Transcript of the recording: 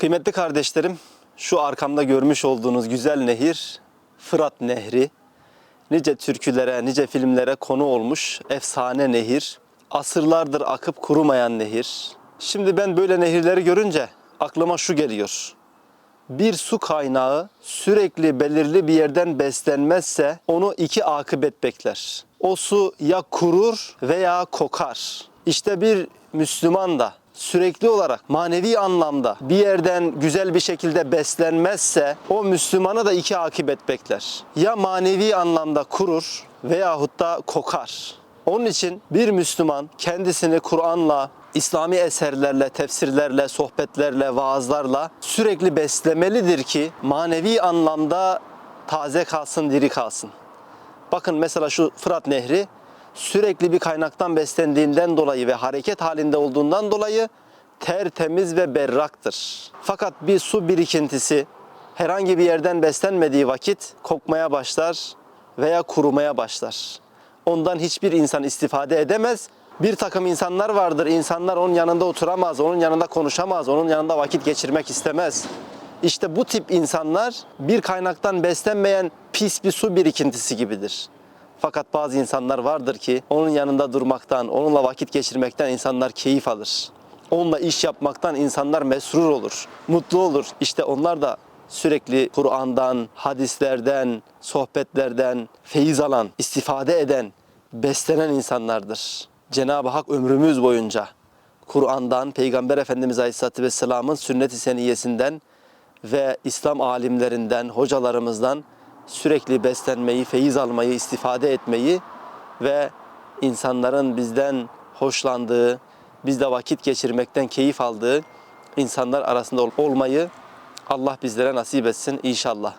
Kıymetli kardeşlerim, şu arkamda görmüş olduğunuz güzel nehir Fırat Nehri. Nice türkülere, nice filmlere konu olmuş efsane nehir. Asırlardır akıp kurumayan nehir. Şimdi ben böyle nehirleri görünce aklıma şu geliyor. Bir su kaynağı sürekli belirli bir yerden beslenmezse onu iki akıbet bekler. O su ya kurur veya kokar. İşte bir Müslüman da sürekli olarak manevi anlamda bir yerden güzel bir şekilde beslenmezse o Müslümana da iki akıbet bekler. Ya manevi anlamda kurur veyahut da kokar. Onun için bir Müslüman kendisini Kur'an'la, İslami eserlerle, tefsirlerle, sohbetlerle, vaazlarla sürekli beslemelidir ki manevi anlamda taze kalsın, diri kalsın. Bakın mesela şu Fırat Nehri sürekli bir kaynaktan beslendiğinden dolayı ve hareket halinde olduğundan dolayı tertemiz ve berraktır. Fakat bir su birikintisi herhangi bir yerden beslenmediği vakit kokmaya başlar veya kurumaya başlar. Ondan hiçbir insan istifade edemez. Bir takım insanlar vardır. İnsanlar onun yanında oturamaz, onun yanında konuşamaz, onun yanında vakit geçirmek istemez. İşte bu tip insanlar bir kaynaktan beslenmeyen pis bir su birikintisi gibidir. Fakat bazı insanlar vardır ki onun yanında durmaktan, onunla vakit geçirmekten insanlar keyif alır. Onunla iş yapmaktan insanlar mesrur olur, mutlu olur. İşte onlar da sürekli Kur'an'dan, hadislerden, sohbetlerden feyiz alan, istifade eden, beslenen insanlardır. Cenab-ı Hak ömrümüz boyunca Kur'an'dan, Peygamber Efendimiz Aleyhisselatü Vesselam'ın sünnet-i seniyyesinden ve İslam alimlerinden, hocalarımızdan sürekli beslenmeyi, feyiz almayı, istifade etmeyi ve insanların bizden hoşlandığı, bizde vakit geçirmekten keyif aldığı insanlar arasında ol- olmayı Allah bizlere nasip etsin inşallah.